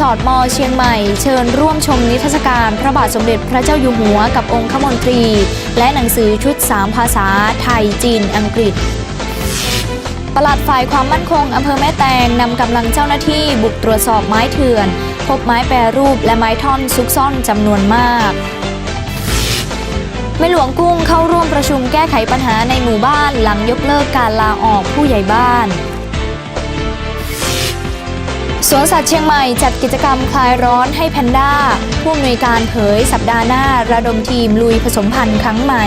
สอร์ทมอเชียงใหม่ เชิญร่วมชมนิทรรศการพระบาทสมเด็จพระเจ้าอยู่หัวกับองค์ขมนตรี และหนังสือชุด 3 ภาษาไทยจีนอังกฤษปลัดฝ่ายความมั่นคงอำเภอแม่แตงนำกำลังเจ้าหน้าที่บุกตรวจสอบไม้เถื่อน พบไม้แปรรูปและไม้ท่อนซุกซ่อนจำนวนมากแม่หลวงกุ้งเข้าร่วมประชุมแก้ไขปัญหาในหมู่บ้านหลังยกเลิกการลาออกผู้ใหญ่บ้าน วนสัตว์เชียงใหม่จัดกิจกรรมคลายร้อนให้แพนด้า ผู้อำนวยการเผยสัปดาห์หน้าระดมทีมลุยผสมพันธุ์ครั้งใหม่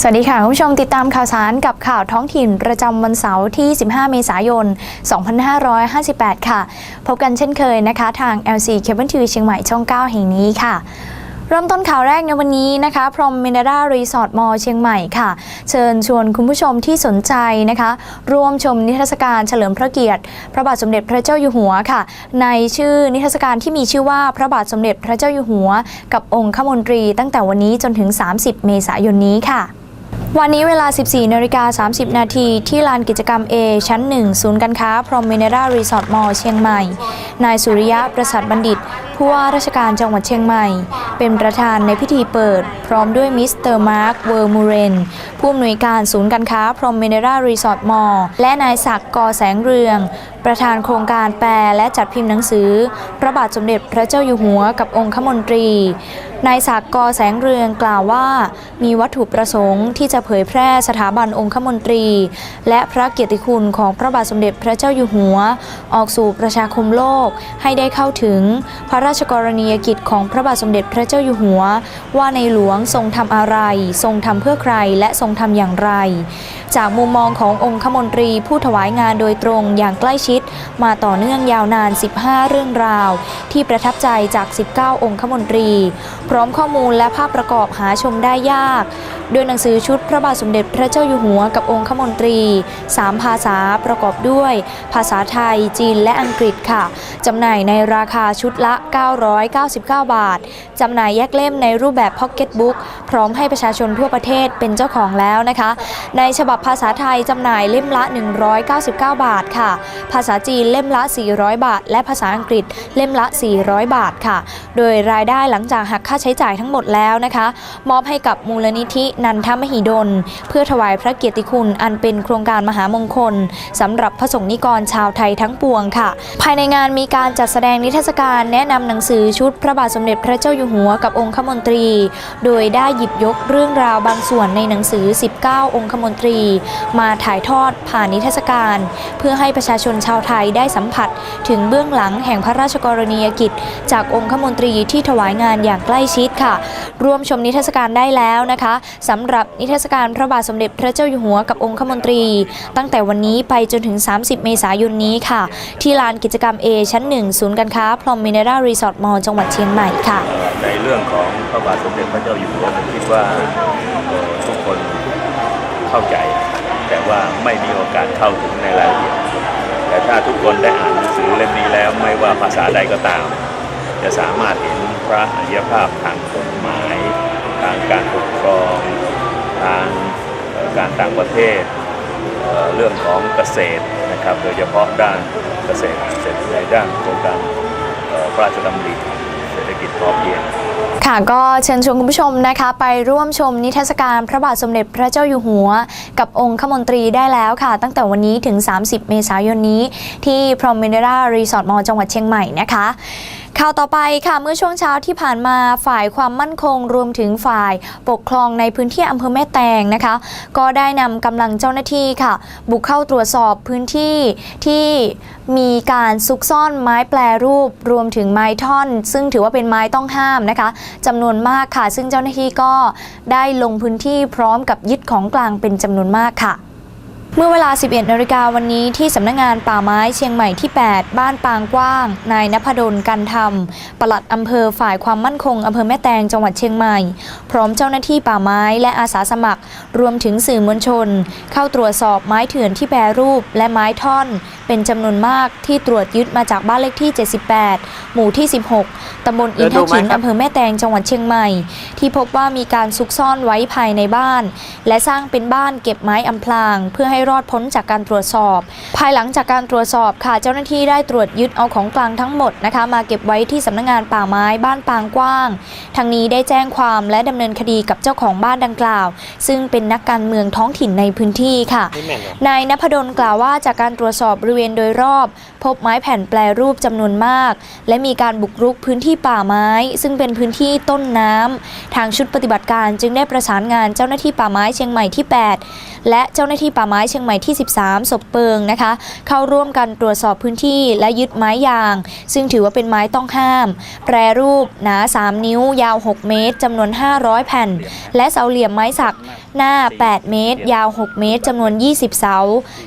สวัสดีค่ะ คุณผู้ชมติดตามข่าวสารกับข่าวท้องถิ่นประจำวันเสาร์ที่ 15 เมษายน 2558 ค่ะ พบกันเช่นเคยนะคะ ทาง LC Cable TV เชียงใหม่ช่อง 9 แห่งนี้ค่ะ เริ่มต้นข่าวแรกในวันนี้นะคะพรอมเมนดารีสอร์ทมอเชียงใหม่ค่ะ เชิญชวนคุณผู้ชมที่สนใจนะคะ ร่วมชมนิทรรศการเฉลิมพระเกียรติ พระบาทสมเด็จพระเจ้าอยู่หัวค่ะ ในชื่อนิทรรศการที่มีชื่อว่าพระบาทสมเด็จพระเจ้าอยู่หัว กับองค์ขมนตรี ตั้งแต่วันนี้จนถึง 30 เมษายนนี้ค่ะ วันนี้เวลา 14นาฬิกา30 นาทีที่ลานกิจกรรม A ชั้น 1 ศูนย์การค้า พรอมเมเนรารีสอร์ทมอเชียงใหม่ นายสุริยะประสาทบัณฑิต ผู้ว่าราชการจังหวัดเชียงใหม่ เป็นประธานในพิธีเปิด พร้อมด้วยมิสเตอร์มาร์ค เวอร์มูเรน ผู้อำนวยการศูนย์การค้า พรอมเมเนรารีสอร์ทมอและนายศักดิ์กอแสงเรือง ประธานโครงการแปลและจัดพิมพ์หนังสือ พระบาทสมเด็จพระเจ้าอยู่หัวกับองคมนตรี นายศักดิ์กอแสงเรืองกล่าวว่า มีวัตถุประสงค์ที่จะเผยแพร่สถาบันองคมนตรี และพระเกียรติคุณของพระบาทสมเด็จพระเจ้าอยู่หัว ออกสู่ประชาคมโลกให้ได้เข้าถึงพระราชกรณียกิจของพระบาทสมเด็จพระเจ้าอยู่หัว ว่าในหลวงทรงทำอะไร ทรงทำเพื่อใครและทรงทำอย่างไร จากมุมมองขององคมนตรีผู้ถวายงานโดยตรงอย่างใกล้ชิด มาต่อเนื่องยาวนาน 15 เรื่องราว ที่ประทับใจจาก 19 องคมนตรีพร้อมข้อมูลและภาพประกอบหาชมได้ยาก โดยหนังสือชุดพระบาทสมเด็จพระเจ้าอยู่หัวกับองคมนตรี 3 ภาษาประกอบด้วย ภาษาไทย จีนและอังกฤษค่ะจำหน่ายในราคาชุดละ 999 บาทจำหน่ายแยกเล่มในรูปแบบพ็อกเก็ตบุ๊กพร้อมให้ประชาชนทั่วประเทศเป็นเจ้าของแล้วนะคะ ในฉบับภาษาไทยจำหน่ายเล่มละ 199 บาทค่ะ ภาษาจีนเล่มละ 400 บาท และภาษาอังกฤษเล่มละ 400 บาทค่ะ โดยรายได้หลังจากหักค่าใช้จ่ายทั้งหมดแล้วนะคะ มอบให้กับมูลนิธินันทมหิดล เพื่อถวายพระเกียรติคุณอันเป็นโครงการมหามงคลสำหรับพระสงฆ์นิกรชาวไทยทั้งปวงค่ะ ภายในงานมีการจัดแสดงนิทรรศการแนะนำหนังสือชุดพระบาทสมเด็จพระเจ้าอยู่หัวกับองคมนตรี โดยได้หยิบยกเรื่องราวบางส่วนในหนังสือ 19 องคมนตรี มาถ่ายทอดผ่านนิทรรศการ เพื่อให้ประชาชนชาวไทยได้สัมผัส ถึงเบื้องหลังแห่งพระราชกรณียกิจ จากองคมนตรีที่ถวายงานอย่างใกล้ชิดค่ะ ร่วมชมนิทรรศการได้แล้วนะคะสำหรับนิทรรศการพระบาทสมเด็จพระเจ้าอยู่หัวกับองคมนตรี ตั้งแต่วันนี้ไปจนถึง 30 เมษายนนี้ค่ะ ที่ลานกิจกรรม A ชั้น 1 ศูนย์การค้าพรอมมินเนรารีสอร์ทมอจังหวัดเชียงใหม่ค่ะ ในเรื่องของพระบาทสมเด็จพระเจ้าอยู่หัวผมคิดว่าเอ่อทุกคนเข้าใจ แต่ว่าไม่มีโอกาสเข้าถึงในรายละเอียด แต่ถ้าทุกคนได้อ่านหนังสือเล่มนี้แล้วไม่ว่าภาษาใดก็ตาม จะสามารถเห็น ระอริยภาพทางกฎหมาย ทางการปกครอง ทางการต่างประเทศ เรื่องของเกษตรนะครับ โดยเฉพาะด้านเกษตรเสร็จในด้านโครงการพระราชดำริเศรษฐกิจพอเพียงค่ะก็เชิญชวนคุณผู้ชมนะคะ ไปร่วมชมนิทรรศการพระบาทสมเด็จพระเจ้าอยู่หัว กับองค์ขมนตรีได้แล้วค่ะ ตั้งแต่วันนี้ถึง 30 เมษายนนี้ ที่พรอมเมเนรารีสอร์ทมอจังหวัดเชียงใหม่นะคะ ข่าวต่อไปค่ะเมื่อช่วงเช้าที่ผ่านมาฝ่ายความมั่นคงรวมถึงฝ่ายปกครองในพื้นที่อำเภอแม่แตงนะคะ ก็ได้นำกำลังเจ้าหน้าที่ค่ะ บุกเข้าตรวจสอบพื้นที่ที่มีการซุกซ่อนไม้แปรรูป รวมถึงไม้ท่อน ซึ่งถือว่าเป็นไม้ต้องห้ามนะคะจำนวนมากค่ะ ซึ่งเจ้าหน้าที่ก็ได้ลงพื้นที่พร้อมกับยึดของกลางเป็นจำนวนมากค่ะ มื่อเวลา 11นาฬิกาวันนี้ที่สำนักงงานป่าไม้เชียงใหม่ที่ 8 บ้านปางกว้าง นายนพดลกันธรรมปลัดอำเภอฝ่ายความมั่นคงอำเภอแม่แตงจังหวัดเชียงใหม่ พร้อมเจ้าหน้าที่ป่าไม้และอาสาสมัคร รวมถึงสื่อมวลชน เข้าตรวจสอบไม้เถื่อนที่แปรรูปและไม้ท่อน เป็นจำนวนมากที่ตรวจยึดมาจากบ้านเลขที่ 78 หมู่ที่ 16ตำบลอินทขินอำเภอแม่แตงจังหวัดเชียงใหม่ ที่พบว่ามีการซุกซ่อนไว้ภายในบ้าน และสร้างเป็นบ้านเก็บไม้อำพราง เพื่อให้รอดพ้นจากการตรวจสอบ ภายหลังจากการตรวจสอบค่ะเจ้าหน้าที่ได้ตรวจยึดเอาของกลางทั้งหมดนะคะ มาเก็บไว้ที่สำนักงานป่าไม้บ้านปางกว้าง ทางนี้ได้แจ้งความและดำเนินคดีกับเจ้าของบ้านดังกล่าว ซึ่งเป็นนักการเมืองท้องถิ่นในพื้นที่ค่ะนี่แม่นเหรอนายนพดลกล่าวว่าจากการตรวจสอบบริเวณโดยรอบ พบไม้แผ่นแปรรูปจำนวนมาก และมีการบุกรุกพื้นที่ป่าไม้ ซึ่งเป็นพื้นที่ต้นน้ำทางชุดปฏิบัติการจึงได้ประสานงานเจ้าหน้าที่ป่าไม้เชียงใหม่ที่ 8 และเจ้าหน้าที่ป่าไม้เชียงใหม่ที่ 13 ศพเปิงนะคะ เข้าร่วมกันตรวจสอบพื้นที่และยึดไม้ยาง ซึ่งถือว่าเป็นไม้ต้องห้าม แปรรูปหนา 3 นิ้วยาว 6 เมตรจำนวน 500 แผ่น และเสาเหลี่ยมไม้สักหน้า 8 เมตร ยาว 6 เมตรจำนวน 20 เสา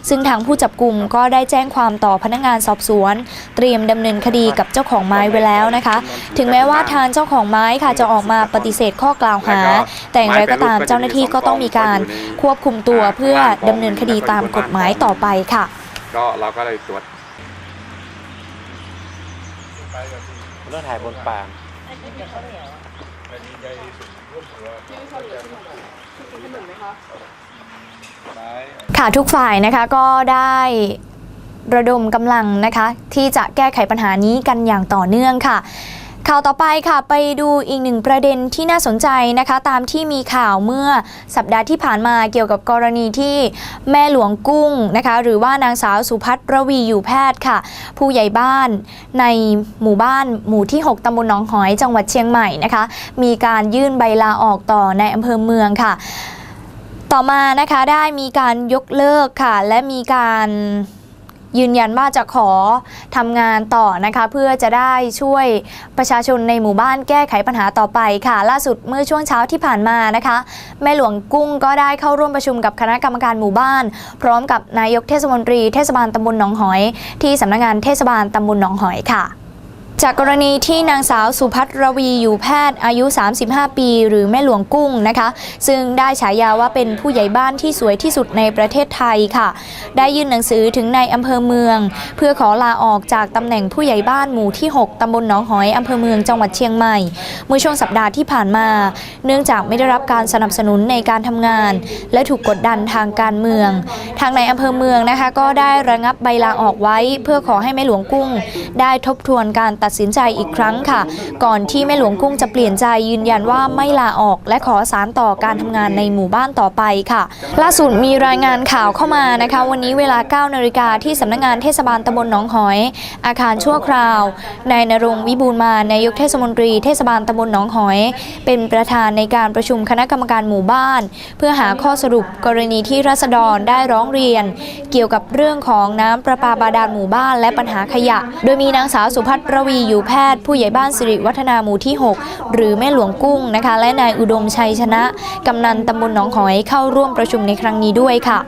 ซึ่งทางผู้จับกลุ่มก็ได้แจ้งความต่อพนักงานสอบสวน เตรียมดำเนินคดีกับเจ้าของไม้ไว้แล้วนะคะ ถึงแม้ว่าทางเจ้าของไม้ค่ะจะออกมาปฏิเสธข้อกล่าวหา แต่อย่างไรก็ตามเจ้าหน้าที่ก็ต้องมีการควบคุมตัวเพื่อดำเนินคดีตามกฎหมายต่อไปค่ะ ก็เราก็เลยตรวจเรื่องถ่ายบนปางค่ะทุกฝ่ายนะคะก็ได้ระดมกำลังนะคะ ที่จะแก้ไขปัญหานี้กันอย่างต่อเนื่องค่ะ ข่าวต่อไปค่ะไปดูอีกหนึ่งประเด็นที่น่าสนใจนะคะ ตามที่มีข่าวเมื่อสัปดาห์ที่ผ่านมาเกี่ยวกับกรณีที่แม่หลวงกุ้งนะคะ หรือว่านางสาวสุพัฒน์ระวีอยู่แพทย์ค่ะ ผู้ใหญ่บ้านในหมู่บ้านหมู่ที่ 6ตำบลหนองหอยจังหวัดเชียงใหม่นะคะ มีการยื่นใบลาออกต่อในอำเภอเมืองค่ะ ต่อมานะคะได้มีการยกเลิกค่ะ และมีการ ยืนยันว่าจะขอทำงานต่อนะคะเพื่อจะได้ช่วยประชาชนในหมู่บ้านแก้ไขปัญหาต่อไปค่ะ ล่าสุดเมื่อช่วงเช้าที่ผ่านมานะคะแม่หลวงกุ้งก็ได้เข้าร่วมประชุมกับคณะกรรมการหมู่บ้าน พร้อมกับนายกเทศมนตรีเทศบาลตำบลหนองหอย ที่สำนักงานเทศบาลตำบลหนองหอยค่ะ จากกรณีที่นางสาวสุพัฒน์รวีอยู่แพทย์อายุ 35 ปี หรือแม่หลวงกุ้งนะคะ ซึ่งได้ฉายาว่าเป็นผู้ใหญ่บ้านที่สวยที่สุดในประเทศไทยค่ะ ได้ยื่นหนังสือถึงในอำเภอเมือง เพื่อขอลาออกจากตำแหน่งผู้ใหญ่บ้านหมู่ที่ 6 ตำบลหนองหอยอำเภอเมืองจังหวัดเชียงใหม่ เมื่อช่วงสัปดาห์ที่ผ่านมา เนื่องจากไม่ได้รับการสนับสนุนในการทำงาน และถูกกดดันทางการเมือง ทางในอำเภอเมืองนะคะ ก็ได้ระงับใบลาออกไว้ เพื่อขอให้แม่หลวงกุ้ง ได้ทบทวนการตัดสินใจอีกครั้งค่ะ ก่อนที่แม่หลวงกุ้งจะเปลี่ยนใจยืนยันว่าไม่ลาออก และขอสารต่อการทำงานในหมู่บ้านต่อไปค่ะ ล่าสุดมีรายงานข่าวเข้ามานะคะ วันนี้เวลา 9นาฬิกาที่สำนักงานเทศบาลตำบลหนองหอย อาคารชั่วคราวนายนรงวิบูลมานายกเทศมนตรีเทศบาลตำบลหนองหอย เป็นประธานในการประชุมคณะกรรมการหมู่บ้าน เพื่อหาข้อสรุปกรณีที่รัษฎรได้ร้องเรียน เกี่ยวกับเรื่องของน้ำประปาบาดาลหมู่บ้าน และปัญหาขยะ โดยมีนางสาวสุพัฒน์ระวีอยู่แพทย์ ผู้ใหญ่บ้านสิริวัฒนาหมู่ที่ 6 หรือแม่หลวงกุ้งนะคะ และนายอุดมชัยชนะ กำนันตำบลหนองหอยเข้าร่วมประชุมในครั้งนี้ด้วยค่ะ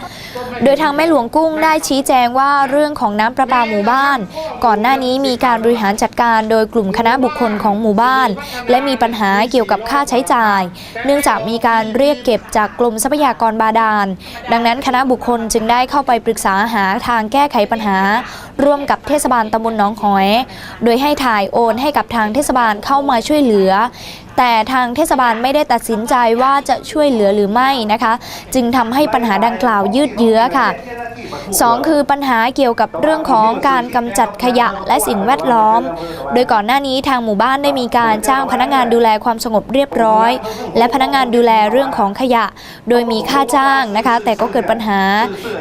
โดยทางแม่หลวงกุ้งได้ชี้แจงว่าเรื่องของน้ำประปาหมู่บ้าน ก่อนหน้านี้มีการบริหารจัดการโดยกลุ่มคณะบุคคลของหมู่บ้าน และมีปัญหาเกี่ยวกับค่าใช้จ่าย เนื่องจากมีการเรียกเก็บจากกรมทรัพยากรบาดาล ดังนั้นคณะบุคคลจึงได้เข้าไปปรึกษาหาทางแก้ไขปัญหา ร่วมกับเทศบาลตำบลหนองหอย โดยให้ถ่ายโอนให้กับทางเทศบาลเข้ามาช่วยเหลือ แต่ทางเทศบาลไม่ได้ตัดสินใจว่าจะช่วยเหลือหรือไม่นะคะ จึงทำให้ปัญหาดังกล่าวยืดเยื้อค่ะสองคือปัญหาเกี่ยวกับเรื่องของการกำจัดขยะและสิ่งแวดล้อม โดยก่อนหน้านี้ทางหมู่บ้านได้มีการจ้างพนักงานดูแลความสงบเรียบร้อย และพนักงานดูแลเรื่องของขยะ โดยมีค่าจ้างนะคะ แต่ก็เกิดปัญหา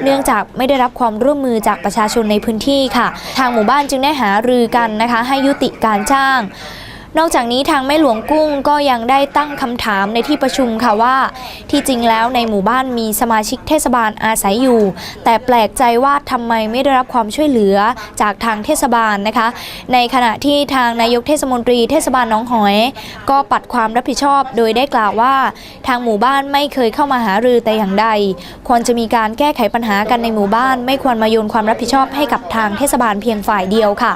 เนื่องจากไม่ได้รับความร่วมมือจากประชาชนในพื้นที่ค่ะ ทางหมู่บ้านจึงได้หารือกันนะคะ ให้ยุติการจ้าง นอกจากนี้ทางแม่หลวงกุ้งก็ยังได้ตั้งคำถามในที่ประชุมค่ะว่า ที่จริงแล้วในหมู่บ้านมีสมาชิกเทศบาลอาศัยอยู่ แต่แปลกใจว่าทำไมไม่ได้รับความช่วยเหลือจากทางเทศบาลนะคะ ในขณะที่ทางนายกเทศมนตรีเทศบาลหนองหอย ก็ปัดความรับผิดชอบ โดยได้กล่าวว่า ทางหมู่บ้านไม่เคยเข้ามาหารือแต่อย่างใด ควรจะมีการแก้ไขปัญหากันในหมู่บ้าน ไม่ควรมาโยนความรับผิดชอบให้กับทางเทศบาลเพียงฝ่ายเดียวค่ะ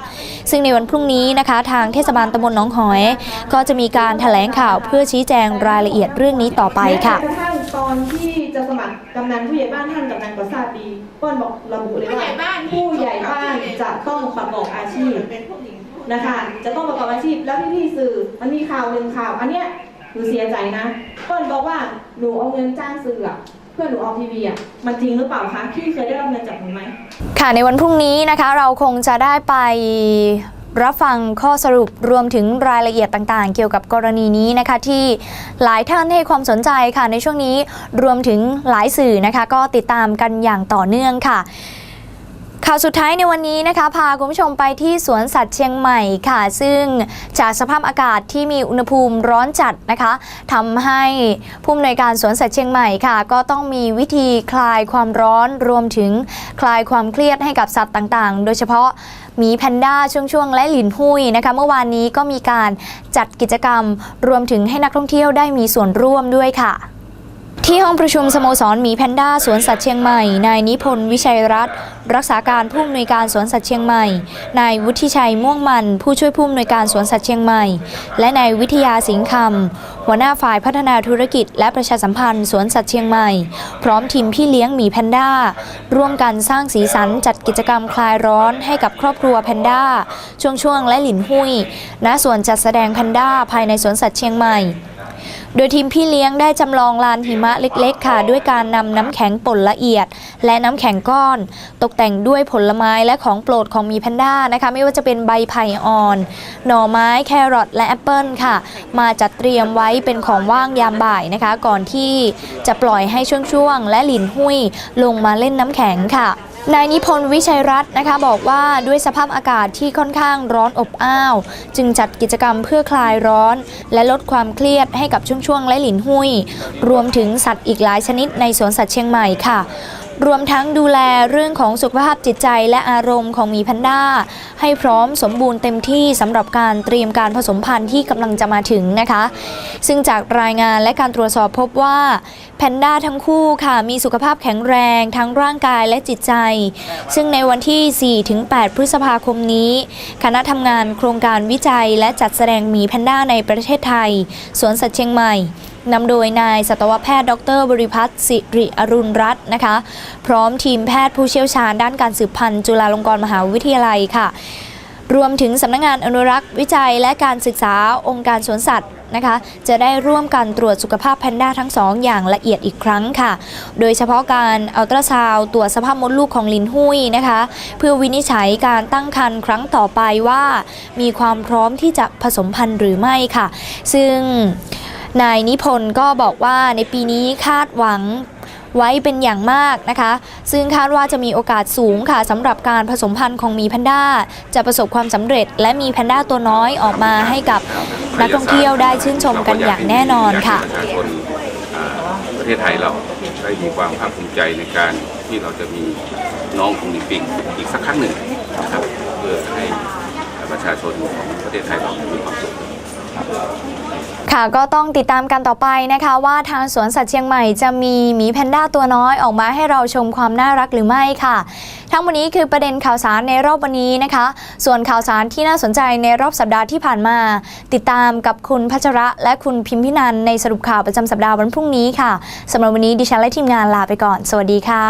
ซึ่งในวันพรุ่งนี้นะคะ ทางเทศบาลตำบลหนองหอยก็จะมีการแถลงข่าวเพื่อชี้แจงรายละเอียดเรื่องนี้ต่อไปค่ะแม้กระทั่งตอนที่จะสมัครกำนันผู้ใหญ่บ้านท่านกำนันก็ทราบดีเปิ้ลบอกระบุเลยว่าผู้ใหญ่บ้านจะต้องประกอบอาชีพนะคะจะต้องประกอบอาชีพแล้วพี่พี่ๆสื่อมันมีข่าวหนึ่งข่าว อันเนี้ยหนูเสียใจนะเปิ้ลบอกว่าหนูเอาเงินจ้างสื่ออะเพื่อหนูออกทีวีอะมันจริงหรือเปล่าคะพี่เคยได้รับเงินจากหนูไหมค่ะในวันพรุ่งนี้นะคะเราคงจะได้ไป รับฟังข้อสรุปรวมถึงรายละเอียดต่างๆ เกี่ยวกับกรณีนี้นะคะ ที่หลายท่านให้ความสนใจค่ะในช่วงนี้รวมถึงหลายสื่อนะคะ ก็ติดตามกันอย่างต่อเนื่องค่ะ ข่าวสุดท้ายในวันนี้นะคะ พาคุณผู้ชมไปที่สวนสัตว์เชียงใหม่ค่ะ ซึ่งจากสภาพอากาศที่มีอุณหภูมิร้อนจัดนะคะทำให้ผู้อำนวยการสวนสัตว์เชียงใหม่ค่ะ ก็ต้องมีวิธีคลายความร้อนรวมถึงคลายความเครียดให้กับสัตว์ต่างๆ โดยเฉพาะหมีแพนด้าช่วงๆและหลินหุยนะคะเมื่อวานนี้ก็มีการจัดกิจกรรมรวมถึงให้นักท่องเที่ยวได้มีส่วนร่วมด้วยค่ะ ที่ห้องประชุมสโมสรหมีแพนด้าสวนสัตว์เชียงใหม่ นายนิพนธ์วิชัยรัตน์รักษาการผู้อำนวยการสวนสัตว์เชียงใหม่ นายวุฒิชัยม่วงมัน ผู้ช่วยผู้อำนวยการสวนสัตว์เชียงใหม่ และนายวิทยาสิงห์คำหัวหน้าฝ่ายพัฒนาธุรกิจ และประชาสัมพันธ์สวนสัตว์เชียงใหม่ พร้อมทีมพี่เลี้ยงหมีแพนด้าร่วมกันสร้างสีสันจัดกิจกรรมคลายร้อนให้กับครอบครัวแพนด้าช่วงๆและหลินหุยณส่วนจัดแสดงแพนด้าภายในสวนสัตว์เชียงใหม่ โดยทีมพี่เลี้ยงได้จำลองลานหิมะเล็กๆ ค่ะ ด้วยการนำน้ำแข็งป่นละเอียด และน้ำแข็งก้อน ตกแต่งด้วยผลไม้และของโปรดของมีแพนด้านะคะ ไม่ว่าจะเป็นใบไผ่อ่อน หน่อไม้แครอทและแอปเปิลค่ะ มาจัดเตรียมไว้เป็นของว่างยามบ่ายนะคะ ก่อนที่จะปล่อยให้ช่วงๆและหลินหุ้ยลงมาเล่นน้ำแข็งค่ะ นายนิพนธ์วิชัยรัตน์นะคะบอกว่าด้วยสภาพอากาศที่ค่อนข้างร้อนอบอ้าว จึงจัดกิจกรรมเพื่อคลายร้อน และลดความเครียดให้กับช่วงๆและหลินหุยรวมถึงสัตว์อีกหลายชนิดในสวนสัตว์เชียงใหม่ค่ะ รวมทั้งดูแลเรื่องของสุขภาพจิตใจและอารมณ์ของหมีแพนด้า ให้พร้อมสมบูรณ์เต็มที่สำหรับการเตรียมการผสมพันธุ์ที่กำลังจะมาถึงนะคะ ซึ่งจากรายงานและการตรวจสอบพบว่าแพนด้าทั้งคู่ค่ะมีสุขภาพแข็งแรงทั้งร่างกายและจิตใจ ซึ่งในวันที่ 4-8 พฤษภาคมนี้ คณะทำงานโครงการวิจัยและจัดแสดงหมีแพนด้าในประเทศไทย สวนสัตว์เชียงใหม่ นำโดยนายสัตวแพทย์ ดร บริพัฒน์สิริอรุณรัตน์นะคะ พร้อมทีมแพทย์ผู้เชี่ยวชาญด้านการสืบพันธุ์จุฬาลงกรณ์มหาวิทยาลัยค่ะ รวมถึงสำนักงานอนุรักษ์ วิจัยและการศึกษาองค์การสวนสัตว์นะคะจะได้ร่วมกันตรวจสุขภาพแพนด้าทั้งสองอย่างละเอียดอีกครั้งค่ะ โดยเฉพาะการอัลตราซาวตรวจสภาพมดลูกของลินหุยนะคะ เพื่อวินิจฉัยการตั้งครรภ์ครั้งต่อไปว่า มีความพร้อมที่จะผสมพันธุ์หรือไม่ค่ะ ซึ่ง นายนิพนธ์ก็บอกว่าในปีนี้คาดหวังไว้เป็นอย่างมากนะคะ ซึ่งคาดว่าจะมีโอกาสสูงค่ะสำหรับการผสมพันธุ์ของมีแพนด้า จะประสบความสำเร็จ และมีแพนด้าตัวน้อยออกมาให้กับนักท่องเที่ยวได้ชื่นชมกันอย่างแน่นอนค่ะประชาชนอ่าประเทศไทยเราได้มีความภาคภูมิใจในการที่เราจะมีน้องของลิปิงอีกสักครั้งหนึ่งนะครับเพื่อให้ประชาชนของประเทศไทยเรามีความสุขค่ ค่ะก็ต้องติดตามกันต่อไปนะคะว่าทางสวนสัตว์เชียงใหม่จะมีหมีแพนด้าตัวน้อยออกมาให้เราชมความน่ารักหรือไม่ค่ะ ทั้งหมดนี้คือประเด็นข่าวสารในรอบวันนี้นะคะ ส่วนข่าวสารที่น่าสนใจในรอบสัปดาห์ที่ผ่านมา ติดตามกับคุณพัชระและคุณพิมพินันในสรุปข่าวประจำสัปดาห์วันพรุ่งนี้ค่ะสำหรับวันนี้ดิฉันและทีมงานลาไปก่อน สวัสดีค่ะ